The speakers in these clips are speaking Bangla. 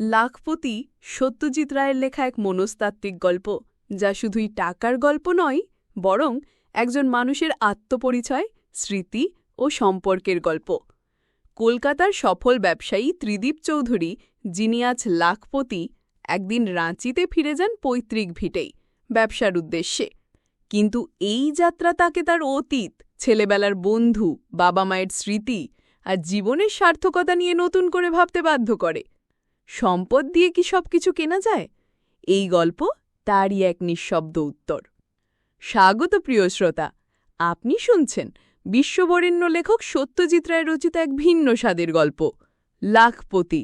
লাখপতি সত্যজিৎ রায়ের লেখা এক মনস্তাত্ত্বিক গল্প, যা শুধুই টাকার গল্প নয়, বরং একজন মানুষের আত্মপরিচয়, স্মৃতি ও সম্পর্কের গল্প। কলকাতার সফল ব্যবসায়ী ত্রিদীপ চৌধুরী, যিনি আজ লাখপতি, একদিন রাঁচিতে ফিরে যান পৈতৃক ভিটেই, ব্যবসার উদ্দেশ্যে। কিন্তু এই যাত্রা তাকে তার অতীত, ছেলেবেলার বন্ধু, বাবা মায়ের স্মৃতি আর জীবনের সার্থকতা নিয়ে নতুন করে ভাবতে বাধ্য করে। সম্পদ দিয়ে কি সব কিছু কেনা যায়? এই গল্প তারই এক নিঃশব্দ উত্তর। স্বাগত প্রিয় শ্রোতা, আপনি শুনছেন বিশ্ববরেণ্য লেখক সত্যজিৎ রায় রচিত এক ভিন্ন স্বাদের গল্প, লাখপতি।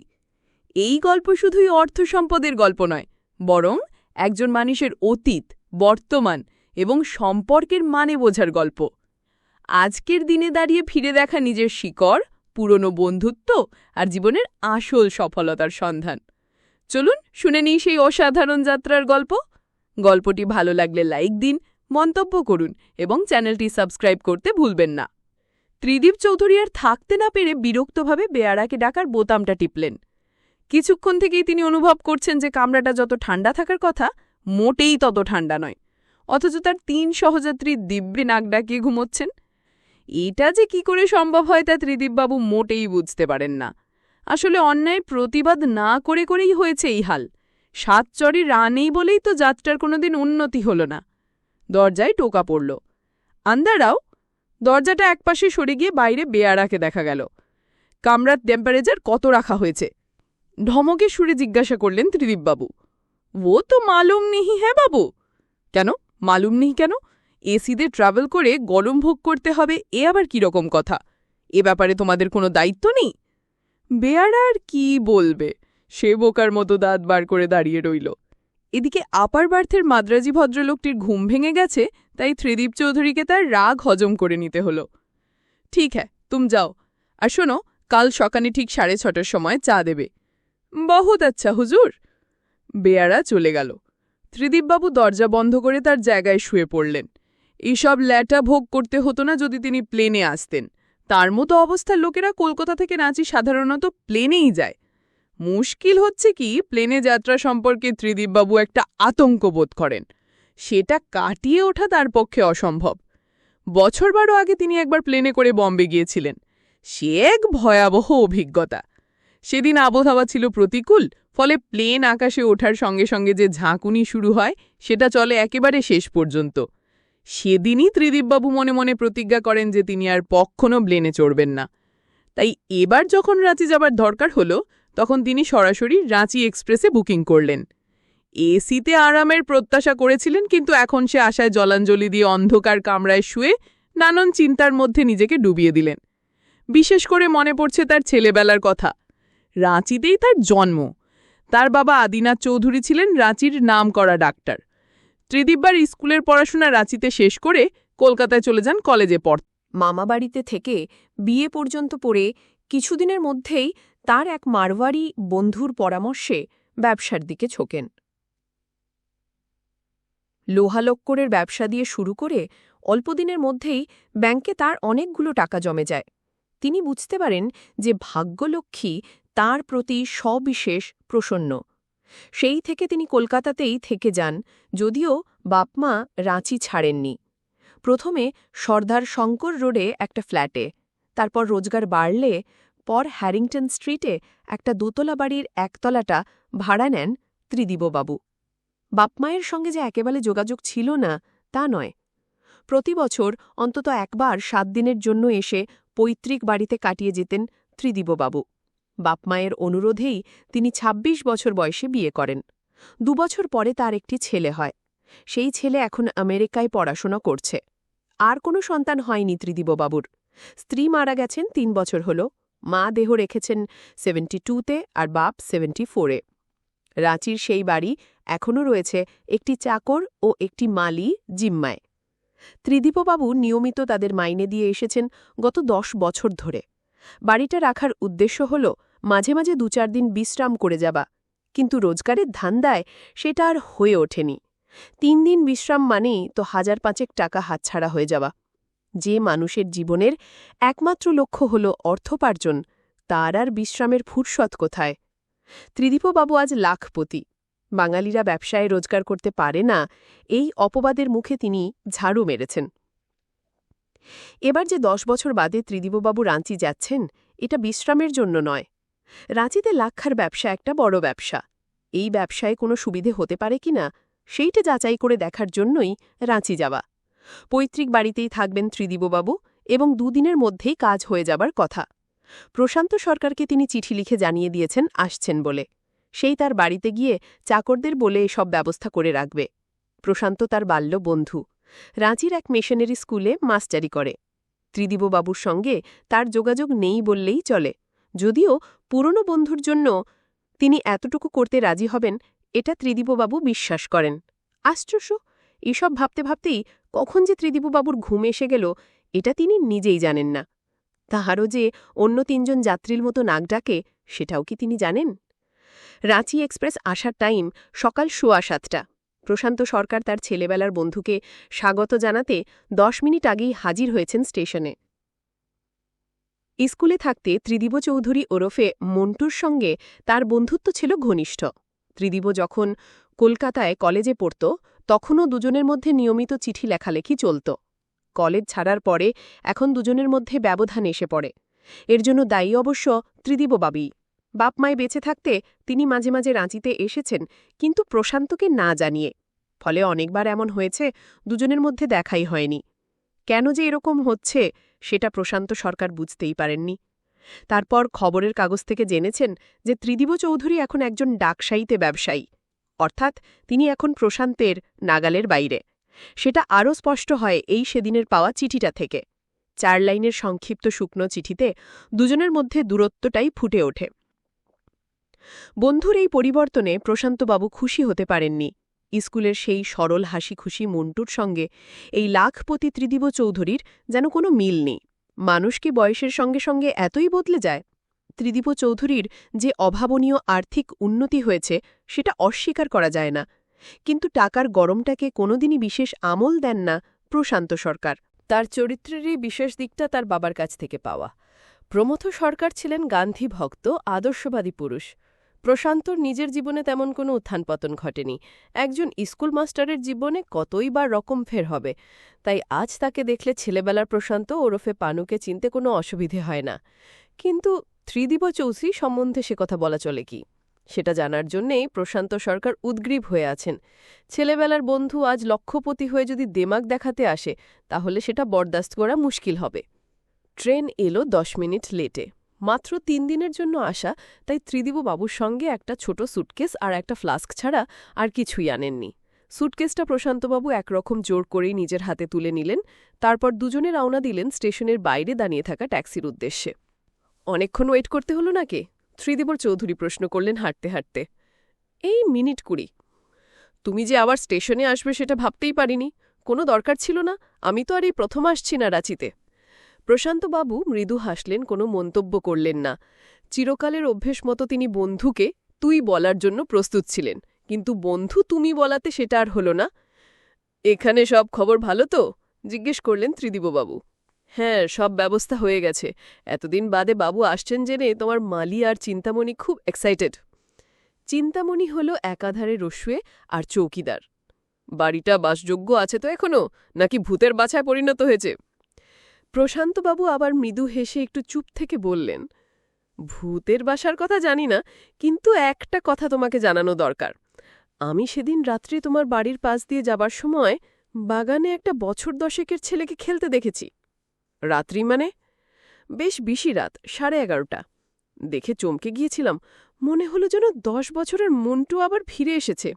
এই গল্প শুধুই অর্থ সম্পদের গল্প নয়, বরং একজন মানুষের অতীত, বর্তমান এবং সম্পর্কের মানে বোঝার গল্প। আজকের দিনে দাঁড়িয়ে ফিরে দেখা নিজের শিকড় পুরনো বন্ধুত্ব আর জীবনের আসল সফলতার সন্ধান। চলুন শুনে নিই সেই অসাধারণ যাত্রার গল্প। গল্পটি ভালো লাগলে লাইক দিন, মন্তব্য করুন এবং চ্যানেলটি সাবস্ক্রাইব করতে ভুলবেন না। ত্রিদীপ চৌধুরী আর থাকতে না পেরে বিরক্তভাবে বেয়ারাকে ডাকার বোতামটা টিপলেন। কিছুক্ষণ থেকেই তিনি অনুভব করছেন যে কামরাটা যত ঠান্ডা থাকার কথা, মোটেই তত ঠান্ডা নয়। অথচ তার তিন সহযাত্রী দিব্যে নাক ডাকিয়ে ঘুমোচ্ছেন। এটা যে কি করে সম্ভব হয় তা ত্রিদীপবাবু মোটেই বুঝতে পারেন না। আসলে অন্যায় প্রতিবাদ না করে করেই হয়েছে এই হাল। সাতচরি রানেই বলেই তো যাত্রার কোনোদিন উন্নতি হল না। দরজায় টোকা পড়ল। আন্দারাও দরজাটা একপাশে সরে গিয়ে বাইরে বেয়ারাকে দেখা গেল। কামরার টেম্পারেচার কত রাখা হয়েছে? ঢমকে সুরে জিজ্ঞাসা করলেন ত্রিদীপবাবু ও তো মালুম নেহি হ্যাঁ বাবু? কেন? মালুম নেই কেন? এসিতে ট্রাভেল করে গরম ভোগ করতে হবে, এ আবার কি রকম কথা? এ ব্যাপারে তোমাদের কোনো দায়িত্ব নেই? বেয়ারা আর কি বলবে? সে বোকার মতো দাঁত বার করে দাঁড়িয়ে রইল। এদিকে আপার বার্থের মাদ্রাজি ভদ্রলোকটির ঘুম ভেঙে গেছে, তাই ত্রিদীপ চৌধুরীকে তার রাগ হজম করে নিতে হল। ঠিক হ্যাঁ তুম যাও। আর শোনো, কাল সকালে ঠিক সাড়ে ছটার সময় চা দেবে। বহুত আচ্ছা হুজুর। বেয়ারা চলে গেল। ত্রিদীপবাবু দরজা বন্ধ করে তার জায়গায় শুয়ে পড়লেন। এইসব ল্যাটা ভোগ করতে হতো না যদি তিনি প্লেনে আসতেন। তার মতো অবস্থার লোকেরা কলকাতা থেকে নাচি সাধারণত প্লেনেই যায়। মুশকিল হচ্ছে কি, প্লেনে যাত্রা সম্পর্কে ত্রিদীপবাবু একটা আতঙ্ক বোধ করেন। সেটা কাটিয়ে ওঠা তার পক্ষে অসম্ভব। বছর বারো আগে তিনি একবার প্লেনে করে বম্বে গিয়েছিলেন। সে এক ভয়াবহ অভিজ্ঞতা। সেদিন আবহাওয়া ছিল প্রতিকূল, ফলে প্লেন আকাশে ওঠার সঙ্গে সঙ্গে যে ঝাঁকুনি শুরু হয়, সেটা চলে একেবারে শেষ পর্যন্ত। সেদিনই ত্রিদীপবাবু মনে মনে প্রতিজ্ঞা করেন যে তিনি আর পক্ষণও ব্লেনে চড়বেন না। তাই এবার যখন রাঁচি যাবার দরকার হলো, তখন তিনি সরাসরি রাঁচি এক্সপ্রেসে বুকিং করলেন। এসিতে আরামের প্রত্যাশা করেছিলেন, কিন্তু এখন সে আশায় জলাঞ্জলি দিয়ে অন্ধকার কামরায় শুয়ে নানান চিন্তার মধ্যে নিজেকে ডুবিয়ে দিলেন। বিশেষ করে মনে পড়ছে তার ছেলেবেলার কথা। রাঁচিতেই তার জন্ম। তার বাবা আদিনাথ চৌধুরী ছিলেন রাঁচির নাম করা ডাক্তার। ত্রিদীপবার স্কুলের পড়াশোনা রাঁচিতে শেষ করে কলকাতায় চলে যান কলেজে পড় মামাবাড়িতে থেকে বিয়ে পর্যন্ত পড়ে কিছুদিনের মধ্যেই তার এক মারওয়ারি বন্ধুর পরামর্শে ব্যবসার দিকে ছোকেন। লোহালক্করের ব্যবসা দিয়ে শুরু করে অল্পদিনের মধ্যেই ব্যাংকে তার অনেকগুলো টাকা জমে যায়। তিনি বুঝতে পারেন যে ভাগ্যলক্ষ্মী তার প্রতি সবিশেষ প্রসন্ন। সেই থেকে তিনি কলকাতাতেই থেকে যান, যদিও বাপমা রাঁচি ছাড়েননি। প্রথমে সর্দার শঙ্কর রোডে একটা ফ্ল্যাটে, তারপর রোজগার বাড়লে, পর হ্যারিংটন স্ট্রিটে একটা দোতলা বাড়ির একতলাটা ভাড়া নেন ত্রিদিববাবু। বাপমায়ের সঙ্গে যে একেবারে যোগাযোগ ছিল না, তা নয়। প্রতি বছর অন্তত একবার সাত দিনের জন্য এসে পৈতৃক বাড়িতে কাটিয়ে যেতেন ত্রিদিববাবু। বাপমায়ের অনুরোধেই তিনি ২৬ বছর বয়সে বিয়ে করেন। দুবছর পরে তার একটি ছেলে হয়। সেই ছেলে এখন আমেরিকায় পড়াশোনা করছে। আর কোনো সন্তান হয়নি ত্রিদিববাবুর। স্ত্রী মারা গেছেন তিন বছর হল। মা দেহ রেখেছেন সেভেন্টি টুতে আর বাপ সেভেন্টি ফোরে। রাঁচির সেই বাড়ি এখনও রয়েছে একটি চাকর ও একটি মালি জিম্মায়। ত্রিদীপবাবু নিয়মিত তাদের মাইনে দিয়ে এসেছেন গত দশ বছর ধরে। বাড়িটা রাখার উদ্দেশ্য হল মাঝে মাঝে দু চার দিন বিশ্রাম করে যাবা কিন্তু রোজগারের ধান্দায় সেটা আর হয়ে ওঠেনি। তিন দিন বিশ্রাম মানেই তো হাজার পাঁচেক টাকা হাতছাড়া হয়ে যাওয়া। যে মানুষের জীবনের একমাত্র লক্ষ্য হল অর্থোপার্জন, তার আর বিশ্রামের ফুরসত কোথায়? ত্রিদীপবাবু আজ লাখপতি। বাঙালিরা ব্যবসায় রোজগার করতে পারে না, এই অপবাদের মুখে তিনি ঝাড়ু মেরেছেন। এবার যে দশ বছর বাদে ত্রিদীপবাবু রাঁচি যাচ্ছেন, এটা বিশ্রামের জন্য নয়। রাঁচিতে লাক্ষার ব্যবসা একটা বড় ব্যবসা। এই ব্যবসায় কোনো সুবিধে হতে পারে কিনা সেইটা যাচাই করে দেখার জন্যই রাঁচি যাওয়া। পৈতৃক বাড়িতেই থাকবেন ত্রিদীপবাবু এবং দুদিনের মধ্যেই কাজ হয়ে যাবার কথা। প্রশান্ত সরকারকে তিনি চিঠি লিখে জানিয়ে দিয়েছেন আসছেন বলে। সেই তার বাড়িতে গিয়ে চাকরদের বলে এসব ব্যবস্থা করে রাখবে। প্রশান্ত তার বাল্য বন্ধু রাঁচির এক মিশনারি স্কুলে মাস্টারি করে। ত্রিদিববাবুর সঙ্গে তার যোগাযোগ নেই বললেই চলে। যদিও পুরনো বন্ধুর জন্য তিনি এতটুকু করতে রাজি হবেন, এটা ত্রিদিববাবু বিশ্বাস করেন। আশ্চর্য! এসব ভাবতে ভাবতেই কখন যে ত্রিদিববাবুর ঘুম এসে গেল, এটা তিনি নিজেই জানেন না। তাহারও যে অন্য তিনজন যাত্রীর মতো নাক ডাকে, সেটাও কি তিনি জানেন? রাঁচি এক্সপ্রেস আসার টাইম সকাল সোয়া সাতটা। প্রশান্ত সরকার তার ছেলেবেলার বন্ধুকে স্বাগত জানাতে দশ মিনিট আগেই হাজির হয়েছেন স্টেশনে। স্কুলে থাকতে ত্রিদিব চৌধুরী ওরফে মন্টুর সঙ্গে তার বন্ধুত্ব ছিল ঘনিষ্ঠ। ত্রিদিব যখন কলকাতায় কলেজে পড়ত, তখনও দুজনের মধ্যে নিয়মিত চিঠি লেখালেখি চলত। কলেজ ছাড়ার পরে এখন দুজনের মধ্যে ব্যবধান এসে পড়ে। এর জন্য দায়ী অবশ্য ত্রিদীপবাবী বাপমায় বেঁচে থাকতে তিনি মাঝে মাঝে রাঁচিতে এসেছেন, কিন্তু প্রশান্তকে না জানিয়ে। ফলে অনেকবার এমন হয়েছে, দুজনের মধ্যে দেখাই হয়নি। কেন যে এরকম হচ্ছে, সেটা প্রশান্ত সরকার বুঝতেই পারেননি। তারপর খবরের কাগজ থেকে জেনেছেন যে ত্রিদিব চৌধুরী এখন একজন ডাকসাইতে ব্যবসায়ী। অর্থাৎ তিনি এখন প্রশান্তের নাগালের বাইরে। সেটা আরও স্পষ্ট হয় এই সেদিনের পাওয়া চিঠিটা থেকে। চার লাইনের সংক্ষিপ্ত শুকনো চিঠিতে দুজনের মধ্যে দূরত্বটাই ফুটে ওঠে। বন্ধুর এই পরিবর্তনে প্রশান্তবাবু খুশি হতে পারেননি। স্কুলের সেই সরল হাসি খুশি মন্টুর সঙ্গে এই লাখপতি ত্রিদিব চৌধুরীর যেন কোনো মিল নেই। মানুষ কি বয়সের সঙ্গে সঙ্গে এতই বদলে যায়? ত্রিদীপ চৌধুরীর যে অভাবনীয় আর্থিক উন্নতি হয়েছে, সেটা অস্বীকার করা যায় না। কিন্তু টাকার গরমটাকে কোনোদিনই বিশেষ আমল দেন না প্রশান্ত সরকার। তার চরিত্রেরই বিশেষ দিকটা তার বাবার কাছ থেকে পাওয়া। প্রমথ সরকার ছিলেন গান্ধী ভক্ত, আদর্শবাদী পুরুষ। প্রশান্তর নিজের জীবনে তেমন কোনো উত্থানপতন ঘটেনি। একজন স্কুল মাস্টারের জীবনে কতই বা রকম ফের হবে। তাই আজ তাকে দেখলে ছেলেবেলার প্রশান্ত ওরফে পানুকে চিনতে কোনো অসুবিধে হয় না। কিন্তু ত্রিদীপ চৌধুরী সম্বন্ধে সে কথা বলা চলে কি? সেটা জানার জন্যেই প্রশান্ত সরকার উদ্গ্রীব হয়ে আছেন। ছেলেবেলার বন্ধু আজ লক্ষ্যপতি হয়ে যদি দেমাগ দেখাতে আসে, তাহলে সেটা বরদাস্ত করা মুশকিল হবে। ট্রেন এলো দশ মিনিট লেটে। মাত্র তিন দিনের জন্য আসা, তাই ত্রিদীপ বাবুর সঙ্গে একটা ছোট সুটকেস আর একটা ফ্লাস্ক ছাড়া আর কিছুই আনেননি। সুটকেসটা প্রশান্তবাবু একরকম জোর করেই নিজের হাতে তুলে নিলেন, তারপর দুজনে রওনা দিলেন স্টেশনের বাইরে দাঁড়িয়ে থাকা ট্যাক্সির উদ্দেশ্যে। অনেকক্ষণ ওয়েট করতে হলো নাকি? ত্রিদীপর চৌধুরী প্রশ্ন করলেন হাঁটতে হাঁটতে। এই মিনিট কুড়ি। তুমি যে আবার স্টেশনে আসবে সেটা ভাবতেই পারিনি। কোনো দরকার ছিল না। আমি তো আর এই প্রথম আসছি না রাঁচিতে। প্রশান্তবাবু মৃদু হাসলেন, কোনো মন্তব্য করলেন না। চিরকালের অভ্যেস মতো তিনি বন্ধুকে তুই বলার জন্য প্রস্তুত ছিলেন, কিন্তু বন্ধু তুমি বলাতে সেটা আর হল না। এখানে সব খবর ভালো তো? জিজ্ঞেস করলেন ত্রিদীপবাবু হ্যাঁ সব ব্যবস্থা হয়ে গেছে। এতদিন বাদে বাবু আসছেন জেনে তোমার মালি আর চিন্তামণি খুব এক্সাইটেড চিন্তামণি হল একাধারে রসুয়ে আর চৌকিদার। বাড়িটা বাসযোগ্য আছে তো এখনও নাকি ভূতের বাছায় পরিণত হয়েছে? প্রশান্তবাবু আবার মৃদু হেসে একটু চুপ থেকে বললেন, ভূতের বাসার কথা জানি না, কিন্তু একটা কথা তোমাকে জানানো দরকার। আমি সেদিন রাত্রে তোমার বাড়ির পাশ দিয়ে যাবার সময় বাগানে একটা বছর দশেকের ছেলেকে খেলতে দেখেছি। রাত্রি মানে? বেশ বিশি রাত, সাড়ে এগারোটা। দেখে চমকে গিয়েছিলাম, মনে হলো যেন দশ বছরের মন্টু আবার ফিরে এসেছে।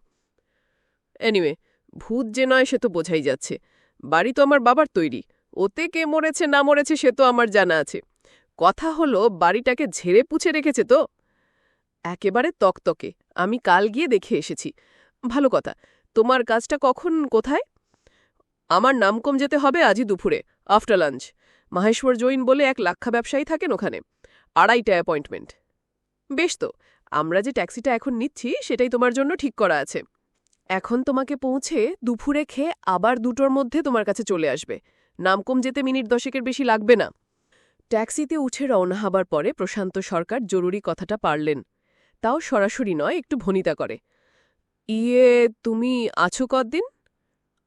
এনিওয়ে, ভূত যে নয় সে তো বোঝাই যাচ্ছে। বাড়ি তো আমার বাবার তৈরি। ওতে কে মরেছে, না মরেছে সে তো আমার জানা আছে। কথা হলো, বাড়িটাকে ঝেড়ে পুছে রেখেছে তো? একেবারে তকতকে। আমি কাল গিয়ে দেখে এসেছি। ভালো কথা, তোমার কাজটা কখন, কোথায়? আমার নামকম যেতে হবে আজই দুপুরে আফটার লাঞ্চ মাহেশ্বর জৈন বলে এক লাক্ষা ব্যবসায়ী থাকেন ওখানে। আড়াইটা অ্যাপয়েন্টমেন্ট বেশ তো, আমরা যে ট্যাক্সিটা এখন নিচ্ছি, সেটাই তোমার জন্য ঠিক করা আছে। এখন তোমাকে পৌঁছে দুপুরে খেয়ে আবার দুটোর মধ্যে তোমার কাছে চলে আসবে। নামকম যেতে মিনিট দশেকের বেশি লাগবে না। ট্যাক্সিতে উঠে রওনা হবার পরে প্রশান্ত সরকার জরুরি কথাটা পারলেন। তাও সরাসরি নয়, একটু ভনিতা করে। ইয়ে তুমি আছো কদিন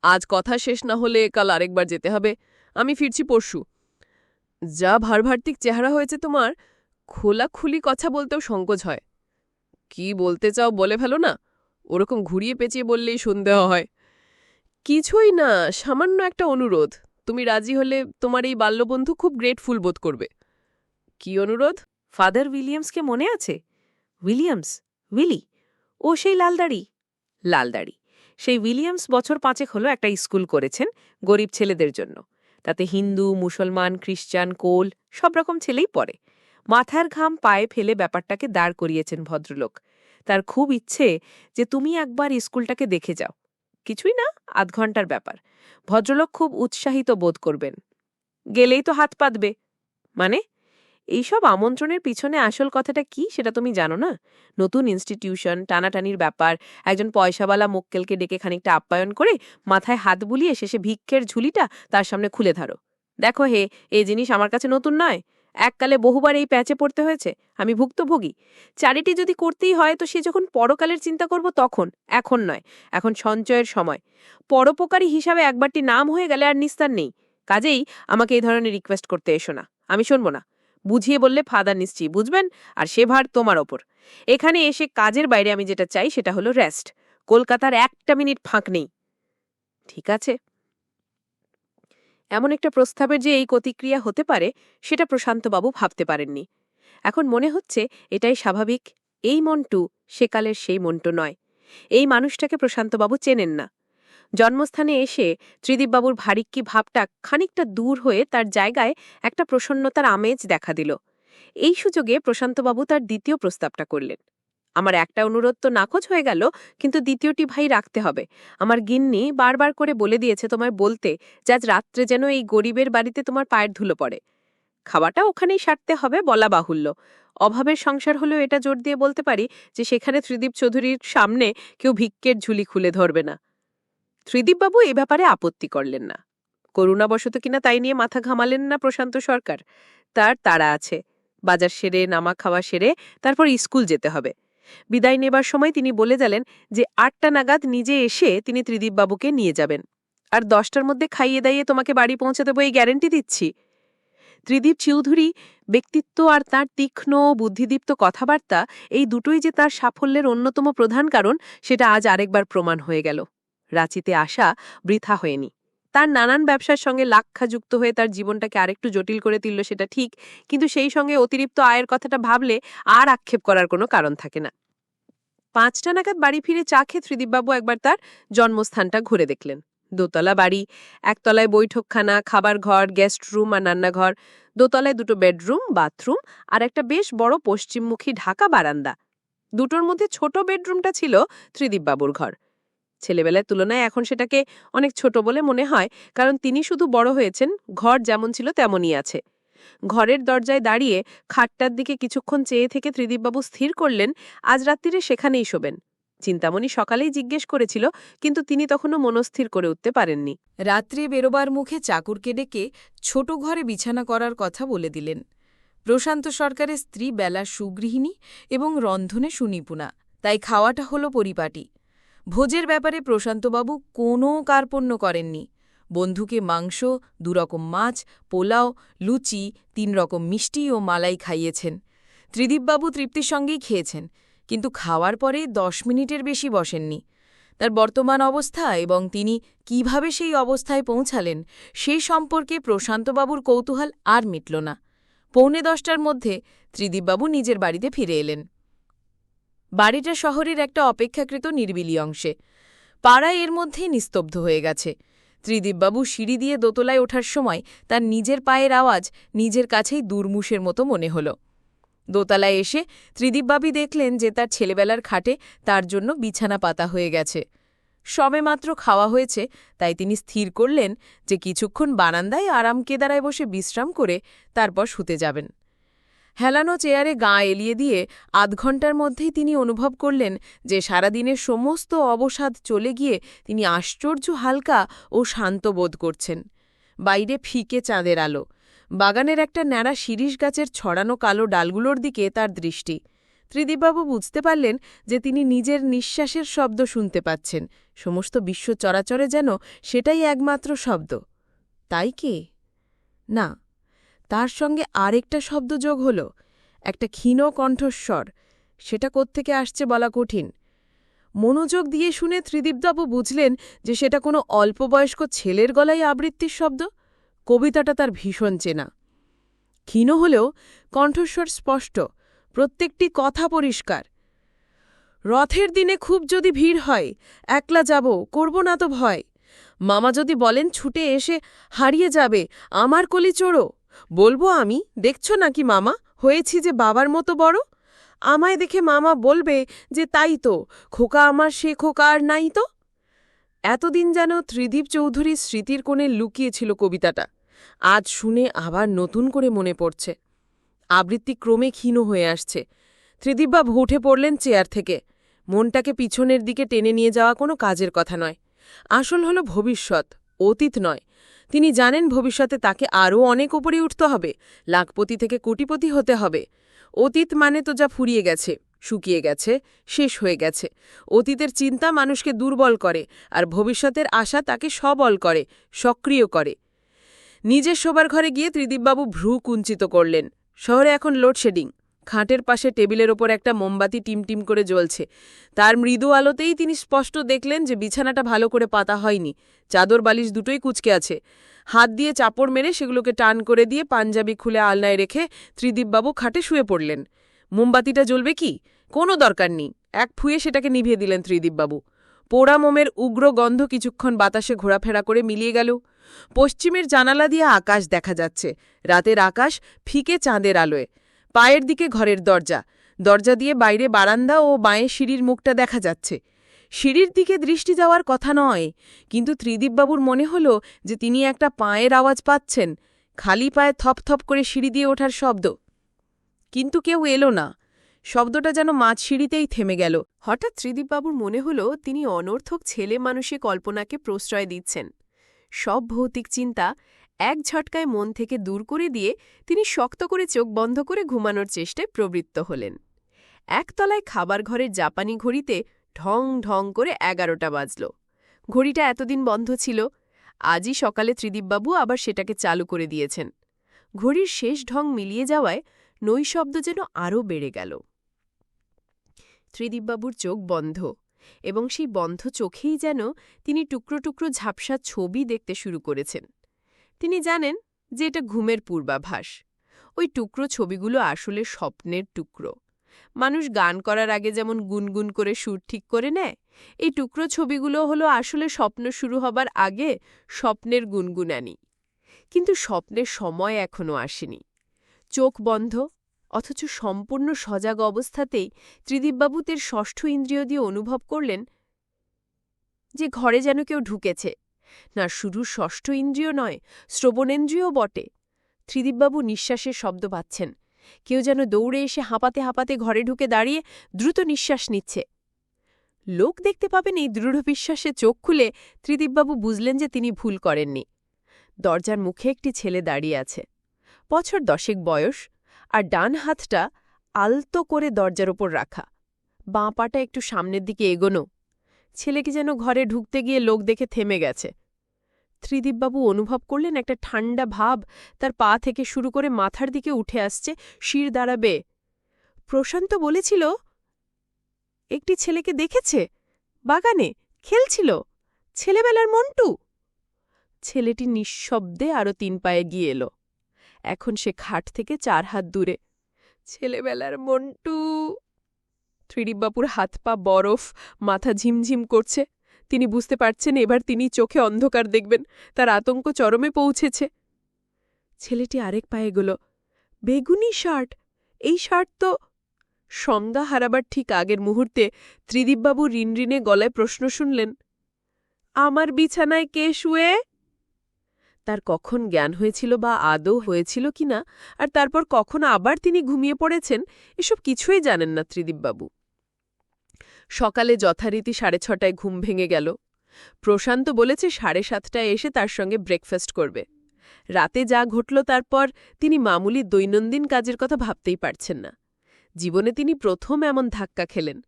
আজ কথা শেষ না হলে কাল আরেকবার যেতে হবে। আমি ফিরছি পরশু। যা ভারভার্তিক চেহারা হয়েছে তোমার, খোলাখুলি কথা বলতেও সংকোচ হয়। কি বলতে চাও বলে ফেলো না, ওরকম ঘুরিয়ে পেঁচিয়ে বললেই সন্দেহ হয়। কিছুই না, সামান্য একটা অনুরোধ। তুমি রাজি হলে তোমার এই বাল্যবন্ধু খুব গ্রেটফুল বোধ করবে। কি অনুরোধ? ফাদার উইলিয়ামসকে মনে আছে? উইলিয়ামস? উইলি? ও সেই লালদাড়ি? লালদাড়ি। সেই উইলিয়ামস বছর পাঁচেক হলো একটা স্কুল করেছেন গরিব ছেলেদের জন্য। তাতে হিন্দু, মুসলমান খ্রিস্টান কোল, সব রকম ছেলেই পড়ে। মাথার ঘাম পায়ে ফেলে ব্যাপারটাকে দাঁড় করিয়েছেন ভদ্রলোক। তার খুব ইচ্ছে যে তুমি একবার স্কুলটাকে দেখে যাও। কিছুই না, আধ ঘণ্টার ব্যাপার। ভদ্রলোক খুব উৎসাহিত বোধ করবেন। গেলেই তো হাত পাতবে। মানে? এইসব আমন্ত্রণের পিছনে আসল কথাটা কি সেটা তুমি জানো না? নতুন ইনস্টিটিউশন টানাটানির ব্যাপার, একজন পয়সাওয়ালা মক্কেলকে ডেকে খানিকটা আপ্যায়ন করে মাথায় হাত বুলিয়ে শেষে ভিক্ষের ঝুলিটা তার সামনে খুলে ধরো। দেখো হে এই জিনিস আমার কাছে নতুন নয়। এককালে বহুবার এই প্যাচে পড়তে হয়েছে, আমি ভুক্তভোগী। চারিটি যদি করতেই হয়, তো সে যখন পরকালের চিন্তা করব তখন, এখন নয়, এখন সঞ্চয়ের সময়। পরোপকারী হিসাবে একবারটি নাম হয়ে গেলে আর নিস্তার নেই। কাজেই আমাকে এই ধরনের রিকোয়েস্ট করতে এসো না, আমি শুনব না। বুঝিয়ে বললে ফাদার নিশ্চয়ই, বুঝবেন? আর সে ভার তোমার ওপর। এখানে এসে কাজের বাইরে আমি যেটা চাই সেটা হলো রেস্ট কলকাতার একটা মিনিট ফাঁক নেই। ঠিক আছে। এমন একটা প্রস্তাবের যে এই প্রতিক্রিয়া হতে পারে, সেটা প্রশান্তবাবু ভাবতে পারেননি। এখন মনে হচ্ছে এটাই স্বাভাবিক, এই মন্টু সেকালের সেই মন্টু নয়। এই মানুষটাকে প্রশান্তবাবু চেনেন না। জন্মস্থানে এসে ত্রিদীপবাবুর ভারিক্কি ভাবটা খানিকটা দূর হয়ে তার জায়গায় একটা প্রসন্নতার আমেজ দেখা দিল। এই সুযোগে প্রশান্তবাবু তার দ্বিতীয় প্রস্তাবটা করলেন। আমার একটা অনুরোধ তো নাকচ হয়ে গেল, কিন্তু দ্বিতীয়টি ভাই রাখতে হবে। আমার গিন্নি বারবার করে বলে দিয়েছে তোমায় বলতে, যে আজ রাত্রে যেন এই গরিবের বাড়িতে তোমার পায়ের ধুলো পড়ে। খাওয়াটা ওখানেই সারতে হবে বলা বাহুল্য। অভাবের সংসার হলেও এটা জোর দিয়ে বলতে পারি যে সেখানে ত্রিদীপ চৌধুরীর সামনে কেউ ভিক্ষের ঝুলি খুলে ধরবে না। ত্রিদীপবাবু এ ব্যাপারে আপত্তি করলেন না। করুণাবশত কিনা তাই নিয়ে মাথা ঘামালেন না প্রশান্ত সরকার। তার তাড়া আছে। বাজার সেরে, নামা খাওয়া সেরে, তারপর স্কুল যেতে হবে। বিদায় নেবার সময় তিনি বলে গেলেন যে আটটা নাগাদ নিজে এসে তিনি ত্রিদীপবাবুকে নিয়ে যাবেন। আর দশটার মধ্যে খাইয়ে দাইয়ে তোমাকে বাড়ি পৌঁছে দেবো, এই গ্যারেন্টি দিচ্ছি। ত্রিদীপ চৌধুরী ব্যক্তিত্ব আর তার তীক্ষ্ণ, বুদ্ধিদীপ্ত কথাবার্তা এই দুটোই যে তার সাফল্যের অন্যতম প্রধান কারণ, সেটা আজ আরেকবার প্রমাণ হয়ে গেল। রাঁচিতে আসা বৃথা হয়নি। তার নানান ব্যবসার সঙ্গে লাক্ষা যুক্ত হয়ে তার জীবনটাকে আরেকটু জটিল করে তুলল সেটা ঠিক, কিন্তু সেই সঙ্গে অতিরিক্ত আয়ের কথাটা ভাবলে আর আক্ষেপ করার কোনো কারণ থাকে না। পাঁচটা নাগাদ বাড়ি ফিরে চা খেয়ে ত্রিদীপবাবু একবার তার জন্মস্থানটা ঘুরে দেখলেন। দোতলা বাড়ি, একতলায় বৈঠকখানা, খাবার ঘর, গেস্ট রুম আর রান্নাঘর, দোতলায় দুটো বেডরুম, বাথরুম আর একটা বেশ বড় পশ্চিমমুখী ঢাকা বারান্দা। দুটোর মধ্যে ছোট বেডরুমটা ছিল ত্রিদীপবাবুর ঘর। ছেলেবেলার তুলনায় এখন সেটাকে অনেক ছোট বলে মনে হয়, কারণ তিনি শুধু বড় হয়েছেন, ঘর যেমন ছিল তেমনই আছে। ঘরের দরজায় দাঁড়িয়ে খাটটার দিকে কিছুক্ষণ চেয়ে থেকে ত্রিদীপবাবু স্থির করলেন, আজ রাত্রিরে সেখানেই শোবেন। চিন্তামণি সকালেই জিজ্ঞেস করেছিল, কিন্তু তিনি তখনও মনস্থির করে উঠতে পারেননি। রাত্রে বেরোবার মুখে চাকুরকে ডেকে ছোট ঘরে বিছানা করার কথা বলে দিলেন। প্রশান্ত সরকারের স্ত্রী বেলা সুগৃহিণী এবং রন্ধনে সুনিপুণা। তাই খাওয়াটা হলো পরিপাটি। ভোজের ব্যাপারে প্রশান্তবাবু কোনো কার্পণ্য করেননি। বন্ধুকে মাংস, দুরকম মাছ, পোলাও, লুচি তিন রকম মিষ্টি ও মালাই খাইয়েছেন। ত্রিদীপবাবু তৃপ্তির সঙ্গেই খেয়েছেন, কিন্তু খাওয়ার পরে দশ মিনিটের বেশি বসেননি। তার বর্তমান অবস্থা এবং তিনি কীভাবে সেই অবস্থায় পৌঁছালেন সেই সম্পর্কে প্রশান্তবাবুর কৌতূহল আর মিটল না। পৌনে দশটার মধ্যে ত্রিদীপবাবু নিজের বাড়িতে ফিরে এলেন। বাড়িটা শহরের একটা অপেক্ষাকৃত নির্বিলি অংশে। পাড়া এর মধ্যেই নিস্তব্ধ হয়ে গেছে। ত্রিদীপবাবু সিঁড়ি দিয়ে দোতলায় ওঠার সময় তার নিজের পায়ের আওয়াজ নিজের কাছেই দুর্মুষের মতো মনে হল। দোতলায় এসে ত্রিদীপবাবু দেখলেন যে তার ছেলেবেলার খাটে তার জন্য বিছানা পাতা হয়ে গেছে। সবেমাত্র খাওয়া হয়েছে, তাই তিনি স্থির করলেন যে কিছুক্ষণ বারান্দায় আরাম কেদারায় বসে বিশ্রাম করে তারপর শুতে যাবেন। হেলানো চেয়ারে গা এলিয়ে দিয়ে আধ ঘণ্টার মধ্যেই তিনি অনুভব করলেন যে সারাদিনের সমস্ত অবসাদ চলে গিয়ে তিনি আশ্চর্য হালকা ও শান্ত বোধ করছেন। বাইরে ফিকে চাঁদের আলো। বাগানের একটা ন্যাড়া শিরিষ গাছের ছড়ানো কালো ডালগুলোর দিকে তার দৃষ্টি। ত্রিদীপবাবু বুঝতে পারলেন যে তিনি নিজের নিঃশ্বাসের শব্দ শুনতে পাচ্ছেন। সমস্ত বিশ্ব চরাচরে যেন সেটাই একমাত্র শব্দ। তাই কি? না তার সঙ্গে আরেকটা শব্দ যোগ হল, একটা ক্ষীণ কণ্ঠস্বর। সেটা কোত্থেকে আসছে বলা কঠিন। মনোযোগ দিয়ে শুনে ত্রিদীপবাবু বুঝলেন যে সেটা কোনো অল্পবয়স্ক ছেলের গলায় আবৃত্তির শব্দ। কবিতাটা তার ভীষণ চেনা। ক্ষীণ হলেও কণ্ঠস্বর স্পষ্ট, প্রত্যেকটি কথা পরিষ্কার। রথের দিনে খুব যদি ভিড় হয়, একলা যাব, করব না তো ভয়। মামা যদি বলেন ছুটে এসে হারিয়ে যাবে, আমার কলি চোড়ো বলব আমি, দেখছ নাকি মামা? হয়েছি যে বাবার মতো বড়? আমায় দেখে মামা বলবে যে তাই তো, খোকা আমার সে খোকা আর নাই তো। এতদিন যেন ত্রিদীপ চৌধুরীর স্মৃতির কোণে লুকিয়েছিল কবিতাটা। আজ শুনে আবার নতুন করে মনে পড়ছে। আবৃত্তি ক্রমে ক্ষীণ হয়ে আসছে। ত্রিদীপবাবু উঠে পড়লেন চেয়ার থেকে। মনটাকে পিছনের দিকে টেনে নিয়ে যাওয়া কোনো কাজের কথা নয়। আসল হল ভবিষ্যৎ। অতীত নয়। তিনি জানেন ভবিষ্যতে তাকে আরও অনেক ওপরে উঠতে হবে, লাখপতি থেকে কোটিপতি হতে হবে। অতীত মানে তো যা ফুরিয়ে গেছে, শুকিয়ে গেছে, শেষ হয়ে গেছে। অতীতের চিন্তা মানুষকে দুর্বল করে আর ভবিষ্যতের আশা তাকে সবল করে, সক্রিয় করে। নিজের শোবার ঘরে গিয়ে ত্রিদীপবাবু ভ্রু কুঞ্চিত করলেন, শহরে এখন লোডশেডিং। খাটের পাশে টেবিলের ওপর একটা মোমবাতি টিমটিম করে জ্বলছে। তার মৃদু আলোতেই তিনি স্পষ্ট দেখলেন যে বিছানাটা ভালো করে পাতা হয়নি। চাদর বালিশ দুটোই কুচকে আছে। হাত দিয়ে চাপড় মেরে সেগুলোকে টান করে দিয়ে পাঞ্জাবি খুলে আলনায় রেখে ত্রিদীপবাবু খাটে শুয়ে পড়লেন। মোমবাতিটা জ্বলবে কি? কোনো দরকার নেই। এক ফুয়ে সেটাকে নিভিয়ে দিলেন ত্রিদীপবাবু। পোড়া মোমের উগ্র গন্ধ কিছুক্ষণ বাতাসে ঘোরাফেরা করে মিলিয়ে গেল। পশ্চিমের জানালা দিয়ে আকাশ দেখা যাচ্ছে। রাতের আকাশ ফিকে চাঁদের আলোয়। পায়ের দিকে ঘরের দরজা। দরজা দিয়ে বাইরে বারান্দা ও বাঁয়ে সিঁড়ির মুখটা দেখা যাচ্ছে। সিঁড়ির দিকে দৃষ্টি যাওয়ার কথা নয়, কিন্তু ত্রিদীপবাবুর মনে হল যে তিনি একটা পায়ের আওয়াজ পাচ্ছেন। খালি পায়ে থপথপ করে সিঁড়ি দিয়ে ওঠার শব্দ। কিন্তু কেউ এলো না। শব্দটা যেন মাঝ সিঁড়িতেই থেমে গেল। হঠাৎ ত্রিদীপবাবুর মনে হল তিনি অনর্থক ছেলে মানুষে কল্পনাকে প্রশ্রয় দিচ্ছেন। সব ভৌতিক চিন্তা এক ঝটকায় মন থেকে দূর করে দিয়ে তিনি শক্ত করে চোখ বন্ধ করে ঘুমানোর চেষ্টায় প্রবৃত্ত হলেন। একতলায় খাবার ঘরের জাপানি ঘড়িতে ঢং ঢং করে এগারোটা বাজল। ঘড়িটা এতদিন বন্ধ ছিল, আজই সকালে ত্রিদীপবাবু আবার সেটাকে চালু করে দিয়েছেন। ঘড়ির শেষ ঢং মিলিয়ে যাওয়ায় নৈশব্দ যেন আরও বেড়ে গেল। ত্রিদীপবাবুর চোখ বন্ধ এবং সেই বন্ধ চোখেই যেন তিনি টুকরো টুকরো ঝাপসা ছবি দেখতে শুরু করেছেন। তিনি জানেন যে এটা ঘুমের পূর্বাভাস। ওই টুকরো ছবিগুলো আসলে স্বপ্নের টুকরো। মানুষ গান করার আগে যেমন গুনগুন করে সুর ঠিক করে নেয়, এই টুকরো ছবিগুলো হলো আসলে স্বপ্ন শুরু হবার আগে স্বপ্নের গুনগুনানি। কিন্তু স্বপ্নের সময় এখনও আসেনি। চোখ বন্ধ, অথচ সম্পূর্ণ সজাগ অবস্থাতেই ত্রিদীপবাবু তের ষষ্ঠ ইন্দ্রিয় দিয়ে অনুভব করলেন যে ঘরে যেন কেউ ঢুকেছে। না শুধু ষষ্ঠ ইন্দ্রিয় নয় শ্রবণেন্দ্রিয় বটে। ত্রিদীপবাবু নিঃশ্বাসের শব্দ পাচ্ছেন। কেউ যেন দৌড়ে এসে হাঁপাতে হাঁপাতে ঘরে ঢুকে দাঁড়িয়ে দ্রুত নিঃশ্বাস নিচ্ছে। লোক দেখতে পাবেন এই দৃঢ় বিশ্বাসে চোখ খুলে ত্রিদীপবাবু বুঝলেন যে তিনি ভুল করেননি। দরজার মুখে একটি ছেলে দাঁড়িয়ে আছে। বছর দশেক বয়স আর ডান হাতটা আলতো করে দরজার ওপর রাখা। বাঁ পাটা একটু সামনের দিকে এগোনো। ছেলেকে যেন ঘরে ঢুকতে গিয়ে লোক দেখে থেমে গেছে। ত্রিদীপবাবু অনুভব করলেন একটা ঠান্ডা ভাব তার পা থেকে শুরু করে মাথার দিকে উঠে আসছে, শির দাঁড়াবে। প্রশান্ত বলেছিল, একটি ছেলেকে দেখেছে? বাগানে? খেলছিল? ছেলেবেলার মন্টু? ছেলেটি নিঃশব্দে আরও তিন পায়ে গিয়ে এলো। এখন সে খাট থেকে চার হাত দূরে। ছেলেবেলার মন্টু? ত্রিদীপবাবুর হাত পা বরফ, মাথা ঝিমঝিম করছে। তিনি বুঝতে পারছেন এবার তিনি চোখে অন্ধকার দেখবেন, তার আতঙ্ক চরমে পৌঁছেছে। ছেলেটি আরেক পায়ে গেল বেগুনি শার্ট, এই শার্ট তো সমদা হারাবার ঠিক আগের মুহূর্তে ত্রিদীপবাবু রিনরিনে গলায় প্রশ্ন শুনলেন, আমার বিছানায় কে শুয়ে? তার কখন জ্ঞান হয়েছিল বা আদৌ হয়েছিল কিনা আর তারপর কখন আবার তিনি ঘুমিয়ে পড়েছেন, এসব কিছুই জানেন না ত্রিদীপবাবু। সকালে যথারীতি সাড়ে ছটায় ঘুম ভেঙে গেল। প্রশান্ত বলেছে সাড়ে সাতটায় এসে তার সঙ্গে ব্রেকফাস্ট করবে। রাতে যা ঘটল তারপর তিনি মামুলি দৈনন্দিন কাজের কথা ভাবতেই পারছেন না। জীবনে তিনি প্রথম এমন ধাক্কা খেলেন।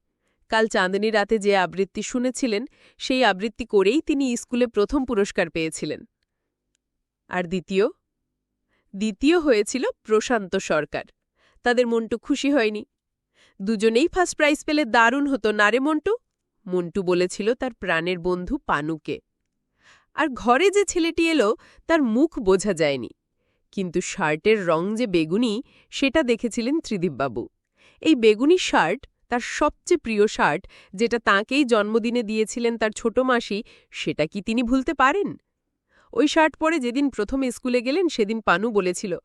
কাল চাঁদনী রাতে যে আবৃত্তি শুনেছিলেন, সেই আবৃত্তি করেই তিনি স্কুলে প্রথম পুরস্কার পেয়েছিলেন। আর দ্বিতীয়? দ্বিতীয় হয়েছিল প্রশান্ত সরকার। তাদের মনটু খুশি হয়নি। দুজনেই ফার্স্ট প্রাইজ পেলে দারুণ হতো, না রে মন্টু? মন্টু বলেছিল তার প্রাণের বন্ধু পানুকে। আর ঘরে যে ছেলেটি এলো, তার মুখ বোঝা যায়নি। কিন্তু শার্টের রং যে বেগুনি, সেটা দেখেছিলেন ত্রিদীপবাবু। এই বেগুনি শার্ট, তার সবচেয়ে প্রিয় শার্ট, যেটা তাঁকেই জন্মদিনে দিয়েছিলেন তার ছোট মাসি, সেটা কি তিনি ভুলতে পারেন? ওই শার্ট পরে যেদিন প্রথম স্কুলে গেলেন, সেদিন পানু বলেছিল,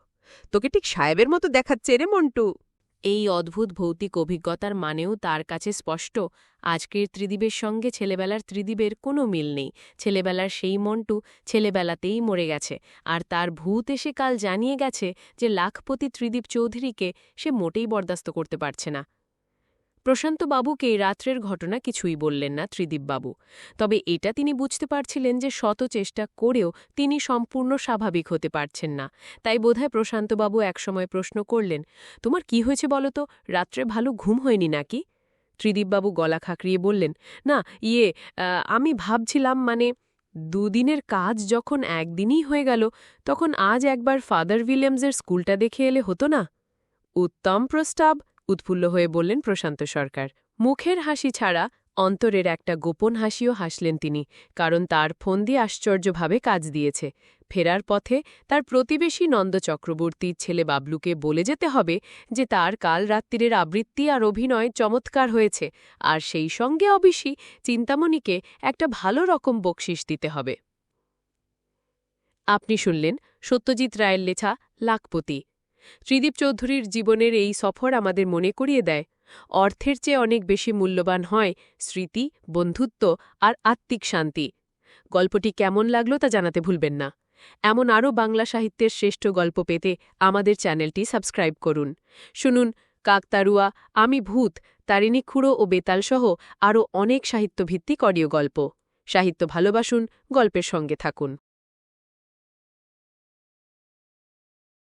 তোকে ঠিক সাহেবের মতো দেখাচ্ছে রে মন্টু। এই অদ্ভুত ভৌতিক অভিজ্ঞতার মানেও তার কাছে স্পষ্ট, আজকের ত্রিদীপের সঙ্গে ছেলেবেলার ত্রিদীপের কোনো মিল নেই। ছেলেবেলার সেই মন্টু ছেলেবেলাতেই মরে গেছে, আর তার ভূত এসে কাল জানিয়ে গেছে যে লাখপতি ত্রিদীপ চৌধুরীকে সে মোটেই বরদাস্ত করতে পারছে না। প্রশান্তবাবুকে এই রাত্রের ঘটনা কিছুই বললেন না ত্রিদীপবাবু তবে এটা তিনি বুঝতে পারছিলেন যে শত চেষ্টা করেও তিনি সম্পূর্ণ স্বাভাবিক হতে পারছেন না। তাই বোধহয় প্রশান্তবাবু একসময় প্রশ্ন করলেন, তোমার কি হয়েছে বলো তো? রাত্রে ভালো ঘুম হয়নি নাকি? ত্রিদীপবাবু গলা খাঁকড়িয়ে বললেন, না ইয়ে আমি ভাবছিলাম মানে দুদিনের কাজ যখন একদিনই হয়ে গেল, তখন আজ একবার ফাদার উইলিয়ামসের স্কুলটা দেখে এলে হতো না? উত্তম প্রস্তাব উৎফুল্ল হয়ে বললেন, প্রশান্ত সরকার, মুখের হাসি ছাড়া অন্তরের একটা গোপন হাসিও হাসলেন তিনি, কারণ তার ফোন দিয়ে আশ্চর্যভাবে কাজ দিয়েছে। ফেরার পথে তার প্রতিবেশী নন্দ চক্রবর্তীর ছেলে বাবলুকে বলে যেতে হবে যে তার কাল রাত্রিরের আবৃত্তি আর অভিনয় চমৎকার হয়েছে, আর সেই সঙ্গে অবশ্যই চিন্তামণিকে একটা ভালো রকম বকশিস দিতে হবে। আপনি শুনলেন সত্যজিৎ রায়ের লেখা লাখপতি। ত্রিদীপ চৌধুরীর জীবনের এই সফর আমাদের মনে করিয়ে দেয়, অর্থের চেয়ে অনেক বেশি মূল্যবান হয় স্মৃতি, বন্ধুত্ব আর আত্মিক শান্তি। গল্পটি কেমন লাগল তা জানাতে ভুলবেন না। এমন আরও বাংলা সাহিত্যের শ্রেষ্ঠ গল্প পেতে আমাদের চ্যানেলটি সাবস্ক্রাইব করুন। শুনুন কাকতারুয়া আমি ভূত, তারিণী খুঁড়ো ও বেতালসহ আরও অনেক সাহিত্যভিত্তিক অডিও গল্প। সাহিত্য ভালোবাসুন, গল্পের সঙ্গে থাকুন।